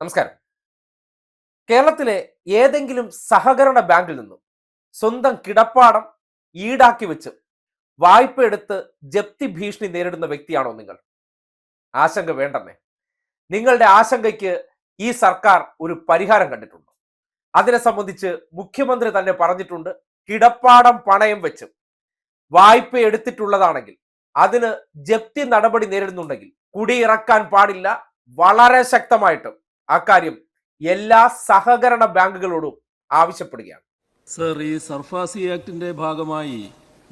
നമസ്കാരം. കേരളത്തിലെ ഏതെങ്കിലും സഹകരണ ബാങ്കിൽ നിന്നും സ്വന്തം കിടപ്പാടം ഈടാക്കി വെച്ച് വായ്പ എടുത്ത് ജപ്തി ഭീഷണി നേരിടുന്ന വ്യക്തിയാണോ നിങ്ങൾ? ആശങ്ക വേണ്ടെന്നേ. നിങ്ങളുടെ ആശങ്കയ്ക്ക് ഈ സർക്കാർ ഒരു പരിഹാരം കണ്ടിട്ടുണ്ട്. അതിനെ സംബന്ധിച്ച് മുഖ്യമന്ത്രി തന്നെ പറഞ്ഞിട്ടുണ്ട് കിടപ്പാടം പണയം വെച്ച് വായ്പ എടുത്തിട്ടുള്ളതാണെങ്കിൽ അതിന് ജപ്തി നടപടി നേരിടുന്നുണ്ടെങ്കിൽ കുടിയിറക്കാൻ പാടില്ല. വളരെ ശക്തമായിട്ട് അക്കാര്യം എല്ലാ സഹകരണ ബാങ്കുകളോടും ആവശ്യപ്പെടുകയാണ്. സർ ഈ സർഫാസി ആക്ടിന്റെ ഭാഗമായി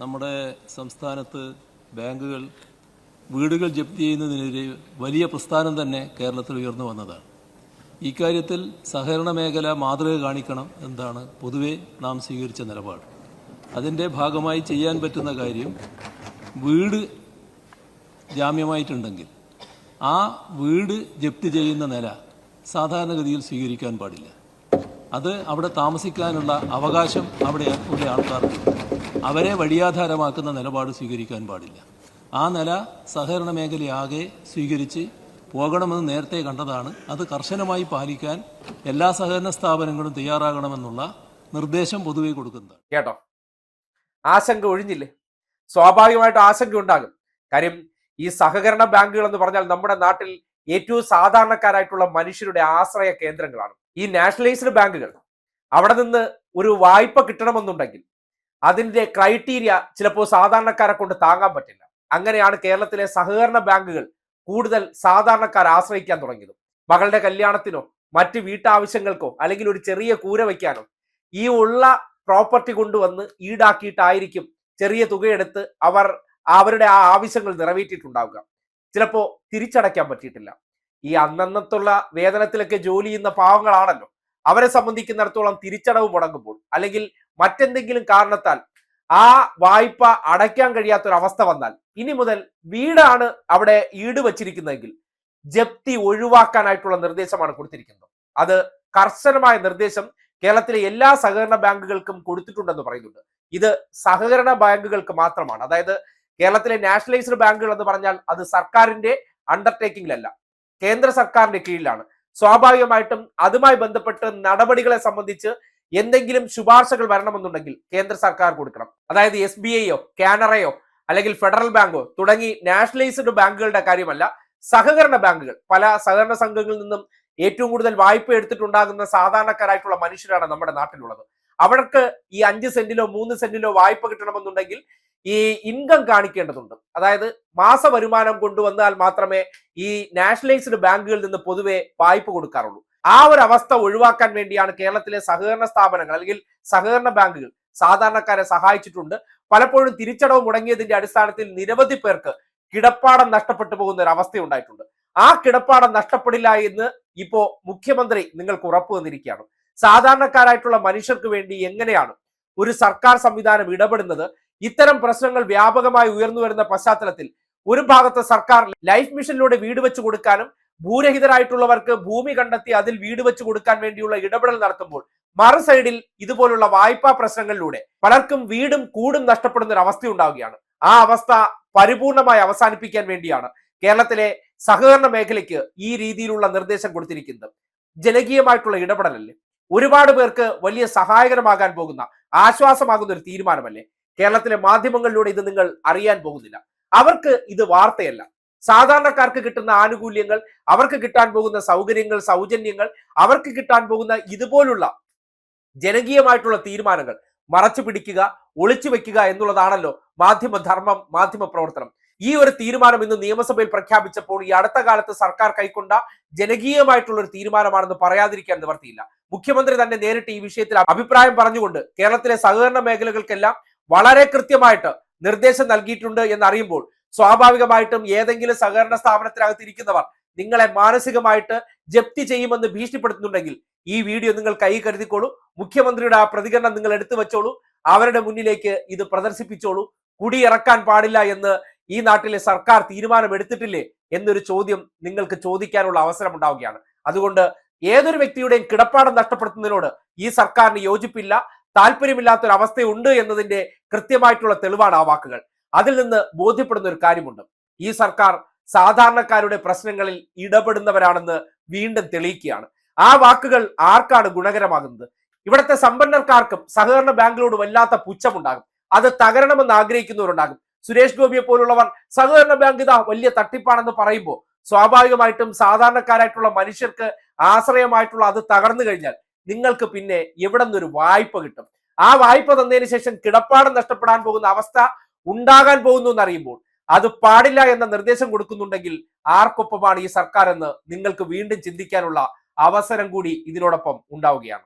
നമ്മുടെ സംസ്ഥാനത്ത് ബാങ്കുകൾ വീടുകൾ ജപ്തി ചെയ്യുന്നതിനെതിരെ വലിയ പ്രസ്ഥാനം തന്നെ കേരളത്തിൽ ഉയർന്നു വന്നതാണ്. ഇക്കാര്യത്തിൽ സഹകരണ മേഖല മാതൃക കാണിക്കണം എന്നാണ് പൊതുവെ നാം സ്വീകരിച്ച നിലപാട്. അതിന്റെ ഭാഗമായി ചെയ്യാൻ പറ്റുന്ന കാര്യം വീട് ജാമ്യമായിട്ടുണ്ടെങ്കിൽ ആ വീട് ജപ്തി ചെയ്യുന്ന നില സാധാരണഗതിയിൽ സ്വീകരിക്കാൻ പാടില്ല. അത് അവിടെ താമസിക്കാനുള്ള അവകാശം അവിടെ ഉള്ള ആൾക്കാർക്ക് അവരെ വഴിയാധാരമാക്കുന്ന നിലപാട് സ്വീകരിക്കാൻ പാടില്ല. ആ നില സഹകരണ മേഖലയാകെ സ്വീകരിച്ച് പോകണമെന്ന് നേരത്തെ കണ്ടതാണ്. അത് കർശനമായി പാലിക്കാൻ എല്ലാ സഹകരണ സ്ഥാപനങ്ങളും തയ്യാറാകണമെന്നുള്ള നിർദ്ദേശം പൊതുവെ കൊടുക്കുന്നതാണ് കേട്ടോ? ആശങ്ക ഒഴിഞ്ഞില്ലേ? സ്വാഭാവികമായിട്ട് ആശങ്ക ഉണ്ടാകും. കാര്യം ഈ സഹകരണ ബാങ്കുകൾ എന്ന് പറഞ്ഞാൽ നമ്മുടെ നാട്ടിൽ ഏറ്റവും സാധാരണക്കാരായിട്ടുള്ള മനുഷ്യരുടെ ആശ്രയ കേന്ദ്രങ്ങളാണ്. ഈ നാഷണലൈസ്ഡ് ബാങ്കുകൾ അവിടെ നിന്ന് ഒരു വായ്പ കിട്ടണമെന്നുണ്ടെങ്കിൽ അതിന്റെ ക്രൈറ്റീരിയ ചിലപ്പോൾ സാധാരണക്കാരെ കൊണ്ട് താങ്ങാൻ പറ്റില്ല. അങ്ങനെയാണ് കേരളത്തിലെ സഹകരണ ബാങ്കുകൾ കൂടുതൽ സാധാരണക്കാർ ആശ്രയിക്കാൻ തുടങ്ങിയത്. മകളുടെ കല്യാണത്തിനോ മറ്റ് വീട്ടാവശ്യങ്ങൾക്കോ അല്ലെങ്കിൽ ഒരു ചെറിയ കൂര വയ്ക്കാനോ ഈ ഉള്ള പ്രോപ്പർട്ടി കൊണ്ടുവന്ന് ഈടാക്കിയിട്ടായിരിക്കും ചെറിയ തുകയെടുത്ത് അവർ അവരുടെ ആ ആവശ്യങ്ങൾ നിറവേറ്റിയിട്ടുണ്ടാവുക. ചിലപ്പോ തിരിച്ചടയ്ക്കാൻ പറ്റിയിട്ടില്ല. ഈ അന്നന്നത്തുള്ള വേതനത്തിലൊക്കെ ജോലി ചെയ്യുന്ന പാവങ്ങളാണല്ലോ. അവരെ സംബന്ധിക്കുന്നിടത്തോളം തിരിച്ചടവ് മുടങ്ങുമ്പോൾ അല്ലെങ്കിൽ മറ്റെന്തെങ്കിലും കാരണത്താൽ ആ വായ്പ അടയ്ക്കാൻ കഴിയാത്തൊരവസ്ഥ വന്നാൽ ഇനി മുതൽ വീടാണ് അവിടെ ഈട് വച്ചിരിക്കുന്നതെങ്കിൽ ജപ്തി ഒഴിവാക്കാനായിട്ടുള്ള നിർദ്ദേശമാണ് കൊടുത്തിരിക്കുന്നത്. അത് കർശനമായ നിർദ്ദേശം കേരളത്തിലെ എല്ലാ സഹകരണ ബാങ്കുകൾക്കും കൊടുത്തിട്ടുണ്ടെന്ന് പറയുന്നുണ്ട്. ഇത് സഹകരണ ബാങ്കുകൾക്ക് മാത്രമാണ്. അതായത് കേരളത്തിലെ നാഷണലൈസ്ഡ് ബാങ്കുകൾ എന്ന് പറഞ്ഞാൽ അത് സർക്കാരിന്റെ അണ്ടർടേക്കിംഗിലല്ല കേന്ദ്ര സർക്കാരിന്റെ കീഴിലാണ്. സ്വാഭാവികമായിട്ടും അതുമായി ബന്ധപ്പെട്ട് നടപടികളെ സംബന്ധിച്ച് എന്തെങ്കിലും ശുപാർശകൾ വരണമെന്നുണ്ടെങ്കിൽ കേന്ദ്ര സർക്കാർ കൊടുക്കണം. അതായത് എസ് ബി ഐയോ കാനറയോ അല്ലെങ്കിൽ ഫെഡറൽ ബാങ്കോ തുടങ്ങി നാഷണലൈസ്ഡ് ബാങ്കുകളുടെ കാര്യമല്ല സഹകരണ ബാങ്കുകൾ. പല സഹകരണ സംഘങ്ങളിൽ നിന്നും ഏറ്റവും കൂടുതൽ വായ്പ എടുത്തിട്ടുണ്ടാകുന്ന സാധാരണക്കാരായിട്ടുള്ള മനുഷ്യരാണ് നമ്മുടെ നാട്ടിലുള്ളത്. അവർക്ക് ഈ അഞ്ച് സെന്റിലോ മൂന്ന് സെന്റിലോ വായ്പ കിട്ടണമെന്നുണ്ടെങ്കിൽ ഈ ഇൻകം കാണിക്കേണ്ടതുണ്ട്. അതായത് മാസ വരുമാനം കൊണ്ടുവന്നാൽ മാത്രമേ ഈ നാഷണലൈസ്ഡ് ബാങ്കുകളിൽ നിന്ന് പൊതുവെ വായ്പ കൊടുക്കാറുള്ളൂ. ആ ഒരു അവസ്ഥ ഒഴിവാക്കാൻ വേണ്ടിയാണ് കേരളത്തിലെ സഹകരണ സ്ഥാപനങ്ങൾ അല്ലെങ്കിൽ സഹകരണ ബാങ്കുകൾ സാധാരണക്കാരെ സഹായിച്ചിട്ടുണ്ട്. പലപ്പോഴും തിരിച്ചടവ് മുടങ്ങിയതിന്റെ അടിസ്ഥാനത്തിൽ നിരവധി പേർക്ക് കിടപ്പാടം നഷ്ടപ്പെട്ടു പോകുന്ന ഒരു അവസ്ഥ ഉണ്ടായിട്ടുണ്ട്. ആ കിടപ്പാടം നഷ്ടപ്പെടില്ല എന്ന് ഇപ്പോ മുഖ്യമന്ത്രി നിങ്ങൾക്ക് ഉറപ്പ് തന്നിരിക്കുകയാണ്. സാധാരണക്കാരായിട്ടുള്ള മനുഷ്യർക്ക് വേണ്ടി എങ്ങനെയാണ് ഒരു സർക്കാർ സംവിധാനം ഇടപെടുന്നത്? ഇത്തരം പ്രശ്നങ്ങൾ വ്യാപകമായി ഉയർന്നു വരുന്ന പശ്ചാത്തലത്തിൽ ഒരു ഭാഗത്ത് സർക്കാർ ലൈഫ് മിഷനിലൂടെ വീട് വെച്ച് കൊടുക്കാനും ഭൂരഹിതരായിട്ടുള്ളവർക്ക് ഭൂമി കണ്ടെത്തി അതിൽ വീട് വെച്ച് കൊടുക്കാൻ വേണ്ടിയുള്ള ഇടപെടൽ നടത്തുമ്പോൾ മറു സൈഡിൽ ഇതുപോലുള്ള വായ്പാ പ്രശ്നങ്ങളിലൂടെ പലർക്കും വീടും കൂടും നഷ്ടപ്പെടുന്ന ഒരു അവസ്ഥ ഉണ്ടാവുകയാണ്. ആ അവസ്ഥ പരിപൂർണമായി അവസാനിപ്പിക്കാൻ വേണ്ടിയാണ് കേരളത്തിലെ സഹകരണ മേഖലയ്ക്ക് ഈ രീതിയിലുള്ള നിർദ്ദേശം കൊടുത്തിരിക്കുന്നത്. ജനകീയമായിട്ടുള്ള ഇടപെടലല്ലേ? ഒരുപാട് പേർക്ക് വലിയ സഹായകരമാകാൻ പോകുന്ന ആശ്വാസമാകുന്ന ഒരു തീരുമാനമല്ലേ? കേരളത്തിലെ മാധ്യമങ്ങളിലൂടെ ഇത് നിങ്ങൾ അറിയാൻ പോകുന്നില്ല. അവർക്ക് ഇത് വാർത്തയല്ല. സാധാരണക്കാർക്ക് കിട്ടുന്ന ആനുകൂല്യങ്ങൾ അവർക്ക് കിട്ടാൻ പോകുന്ന സൗകര്യങ്ങൾ സൗജന്യങ്ങൾ അവർക്ക് കിട്ടാൻ പോകുന്ന ഇതുപോലുള്ള ജനകീയമായിട്ടുള്ള തീരുമാനങ്ങൾ മറച്ചു പിടിക്കുക ഒളിച്ചു വെക്കുക എന്നുള്ളതാണല്ലോ മാധ്യമധർമ്മം മാധ്യമ പ്രവർത്തനം. ഈ ഒരു തീരുമാനം ഇന്ന് നിയമസഭയിൽ പ്രഖ്യാപിച്ചപ്പോൾ ഈ അടുത്ത കാലത്ത് സർക്കാർ കൈക്കൊണ്ട ജനകീയമായിട്ടുള്ള ഒരു തീരുമാനമാണെന്ന് പറയാതിരിക്കാൻ നിവർത്തിയില്ല. മുഖ്യമന്ത്രി തന്നെ നേരിട്ട് ഈ വിഷയത്തിൽ അഭിപ്രായം പറഞ്ഞുകൊണ്ട് കേരളത്തിലെ സഹകരണ മേഖലകൾക്കെല്ലാം വളരെ കൃത്യമായിട്ട് നിർദ്ദേശം നൽകിയിട്ടുണ്ട് എന്നറിയുമ്പോൾ സ്വാഭാവികമായിട്ടും ഏതെങ്കിലും സഹകരണ സ്ഥാപനത്തിനകത്ത് ഇരിക്കുന്നവർ നിങ്ങളെ മാനസികമായിട്ട് ജപ്തി ചെയ്യുമെന്ന് ഭീഷണിപ്പെടുത്തുന്നുണ്ടെങ്കിൽ ഈ വീഡിയോ നിങ്ങൾ കൈ കരുതിക്കോളൂ. മുഖ്യമന്ത്രിയുടെ ആ പ്രതികരണം നിങ്ങൾ എടുത്തു വെച്ചോളൂ. അവരുടെ മുന്നിലേക്ക് ഇത് പ്രദർശിപ്പിച്ചോളൂ. കുടിയിറക്കാൻ പാടില്ല എന്ന് ഈ നാട്ടിലെ സർക്കാർ തീരുമാനം എടുത്തിട്ടില്ലേ എന്നൊരു ചോദ്യം നിങ്ങൾക്ക് ചോദിക്കാനുള്ള അവസരം ഉണ്ടാവുകയാണ്. അതുകൊണ്ട് ഏതൊരു വ്യക്തിയുടെയും കിടപ്പാടം നഷ്ടപ്പെടുത്തുന്നതിനോട് ഈ സർക്കാരിന് യോജിപ്പില്ല താല്പര്യമില്ലാത്തൊരു അവസ്ഥയുണ്ട് എന്നതിന്റെ കൃത്യമായിട്ടുള്ള തെളിവാണ് ആ വാക്കുകൾ. അതിൽ നിന്ന് ബോധ്യപ്പെടുന്ന ഒരു കാര്യമുണ്ട്. ഈ സർക്കാർ സാധാരണക്കാരുടെ പ്രശ്നങ്ങളിൽ ഇടപെടുന്നവരാണെന്ന് വീണ്ടും തെളിയിക്കുകയാണ്. ആ വാക്കുകൾ ആർക്കാണ് ഗുണകരമാകുന്നത്? ഇവിടുത്തെ സമ്പന്നർക്കാർക്കും സഹകരണ ബാങ്കിനോട് വല്ലാത്ത പുച്ഛമുണ്ടാകും. അത് തകരണമെന്ന് ആഗ്രഹിക്കുന്നവരുണ്ടാകും. സുരേഷ് ഗോപിയെ പോലുള്ളവർ സഹകരണ ബാങ്ക് ഇതാ വലിയ തട്ടിപ്പാണെന്ന് പറയുമ്പോൾ സ്വാഭാവികമായിട്ടും സാധാരണക്കാരായിട്ടുള്ള മനുഷ്യർക്ക് ആശ്രയമായിട്ടുള്ള അത് തകർന്നു കഴിഞ്ഞാൽ നിങ്ങൾക്ക് പിന്നെ എവിടെ നിന്നൊരു വായ്പ കിട്ടും. ആ വായ്പ തന്നതിന് ശേഷം കിടപ്പാടം നഷ്ടപ്പെടാൻ പോകുന്ന അവസ്ഥ ഉണ്ടാകാൻ പോകുന്നു എന്നറിയുമ്പോൾ അത് പാടില്ല എന്ന നിർദ്ദേശം കൊടുക്കുന്നുണ്ടെങ്കിൽ ആർക്കൊപ്പമാണ് ഈ സർക്കാർ എന്ന് നിങ്ങൾക്ക് വീണ്ടും ചിന്തിക്കാനുള്ള അവസരം കൂടി ഇതിനോടൊപ്പം ഉണ്ടാവുകയാണ്.